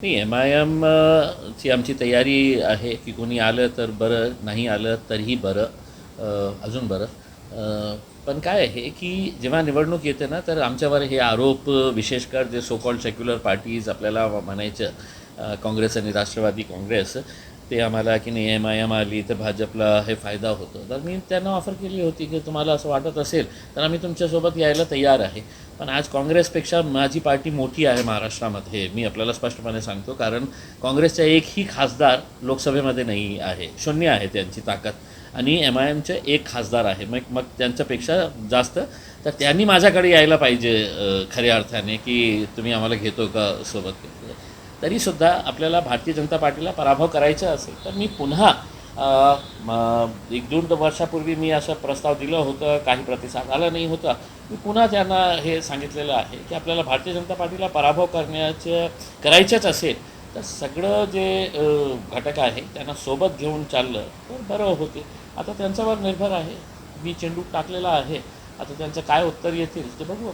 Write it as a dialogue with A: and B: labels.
A: नाही M I am ची आमची तयारी आहे की कोणी आलं तर बरं नाही आलं तरीही बरं अजून बरं. पण काय आहे की जेव्हा निवडणूक येते ना तर आमच्यावर हे आरोप विशेषकर जे सो कॉल्ड सेक्युलर पार्टीज आपल्याला म्हणायचं काँग्रेस आणि राष्ट्रवादी काँग्रेस ते आम्हाला की नाही एम आय एम आली तर भाजपला हे फायदा होतो. तर मी त्यांना ऑफर केली होती की तुम्हाला असं वाटत असेल तर आम्ही तुमच्यासोबत यायला तयार आहे. पण आज काँग्रेसपेक्षा माझी पार्टी मोठी आहे महाराष्ट्रामध्ये मी आपल्याला स्पष्टपणे सांगतो कारण काँग्रेसचा एकही खासदार लोकसभेमध्ये नाही आहे. शून्य आहे त्यांची ताकद. आणि एम आय एमचे एक खासदार आहे. मग मग त्यांच्यापेक्षा जास्त तर त्यांनी माझ्याकडे यायला पाहिजे खऱ्या अर्थाने की तुम्ही आम्हाला घेतो का सोबत? तरीसुद्धा आपल्याला भारतीय जनता पार्टीला पराभव करायचा असेल तर मी पुन्हा एक दोन वर्षापूर्वी मी असं प्रस्ताव दिलं होतं काही प्रतिसाद आला नाही होता. मी पुन्हा त्यांना हे सांगितलेलं आहे की आपल्याला भारतीय जनता पार्टीला पराभव करण्याचं करायचंच असेल तर सगळं जे घटक आहे त्यांना सोबत घेऊन चाललं तर बरं होते. आता त्यांच्यावर निर्भर आहे. मी चेंडू टाकलेला आहे. आता त्यांचं काय उत्तर येतील ते बघू.